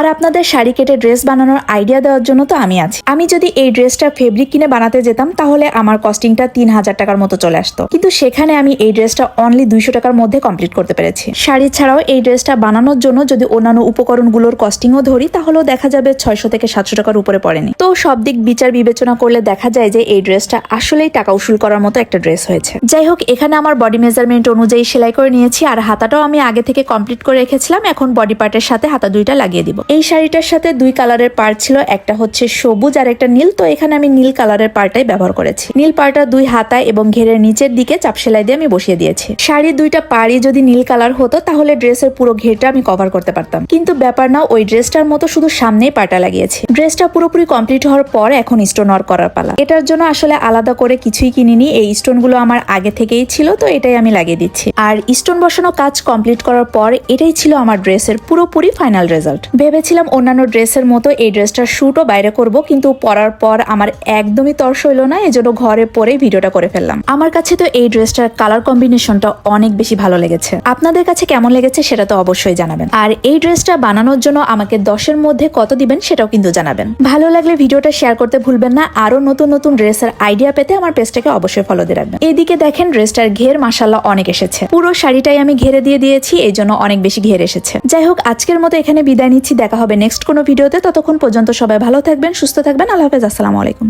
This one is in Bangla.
আর আপনাদের শাড়ি কেটে ড্রেস বানানোর আইডিয়া দেওয়ার জন্য তো আমি আছি। আমি যদি এই ড্রেসটা ফেব্রিক কিনে বানাতে যেতাম, তাহলে আমার কস্টিংটা তিন হাজার টাকার মতো চলে আসতো। কিন্তু সেখানে আমি এই ড্রেসটা অনলি দুইশো টাকার মধ্যে কমপ্লিট করতে পেরেছি। শাড়ি ছাড়াও এই ড্রেসটা বানানোর জন্য যদি অন্যান্য উপকরণগুলোর কস্টিংও ধরি, তাহলেও দেখা যাবে ছয়শো থেকে সাতশো টাকার উপরে পড়েনি। তো সব দিক বিচার বিবেচনা করলে দেখা যায় যে এই ড্রেসটা আসলেই টাকা উসুল করার মতো একটা ড্রেস হয়েছে। যাই হোক, এখানে আমার বডি মেজারমেন্ট অনুযায়ী সেলাই করে নিয়েছি, আর হাতাটাও আমি আগে থেকে কমপ্লিট করে রেখেছিলাম, এখন বডি পার্টের সাথে হাতা দুইটা লাগিয়ে দিব। এই শাড়িটার সাথে দুই কালারের পার্ট ছিল, একটা হচ্ছে সবুজ আর একটা নীল। তো এখানে আমি নীল কালারের পার্টটাই ব্যবহার করেছি। নীল পার্টটা দুই হাতায় এবং ঘেরের নিচের দিকে চাপ সেলাই দিয়ে আমি বসিয়ে দিয়েছি। শাড়ির দুইটা পাড়ি যদি নীল কালার হতো, তাহলে ড্রেসের পুরো ঘেরটা আমি কভার করতে পারতাম। কিন্তু ব্যাপার না, ওই ড্রেসটার মতো শুধু সামনেই পাটা লাগিয়েছি। ড্রেসটা পুরোপুরি কমপ্লিট হওয়ার পর এখন স্টোন ওয়ার্ক করার পালা। এটার জন্য আসলে আলাদা করে কিছুই কিনিনি। এই স্টোনগুলো আমার আগে থেকেই ছিল, তো এটাই আমি লাগিয়ে দিচ্ছি। আর স্টোন বসানো কাজ কমপ্লিট করার পর, এটাই ছিল আমার ড্রেসের পুরোপুরি ফাইনাল রেজাল্ট ভেবেছিলাম অন্যান্য ড্রেসের মতো, এই ড্রেসটার শুটও বাইরে করব, কিন্তু পরার পর আমার একদমই তর্স হইল না এজন্য ঘরে পরে ভিডিওটা করে ফেললাম। আমার কাছে তো এই ড্রেসটার কালার কম্বিনেশনটা অনেক বেশি ভালো লেগেছে। আপনাদের কাছে কেমন লেগেছে সেটা তো অবশ্যই জানাবেন। আর এই ড্রেসটা বানানোর জন্য আমাকে দশের মধ্যে কত দিবেন সেটাও কিন্তু জানাবেন। ভালো লাগলে ভিডিওটা শেয়ার করতে ভুলবেন না আরও নতুন নতুন ড্রেসের আইডিয়া পেতে আমার পেজটাকে অবশ্যই ফলো দিয়ে রাখবেন। এদিকে দেখেন ড্রেসটার ঘের মাসাল্লাহ অনেক এসেছে। পুরো শাড়িটাই আমি ঘেরে দিয়ে দিয়েছি, এই জন্য অনেক বেশি ঘের এসেছে। যাই হোক, আজকের মতো এখানে বিদায় নিচ্ছি দেখা হবে নেক্সট কোনো ভিডিওতে। ততক্ষণ পর্যন্ত সবাই ভালো থাকবেন, সুস্থ থাকবেন। আল্লাহ হাফেজ, আসসালামু আলাইকুম।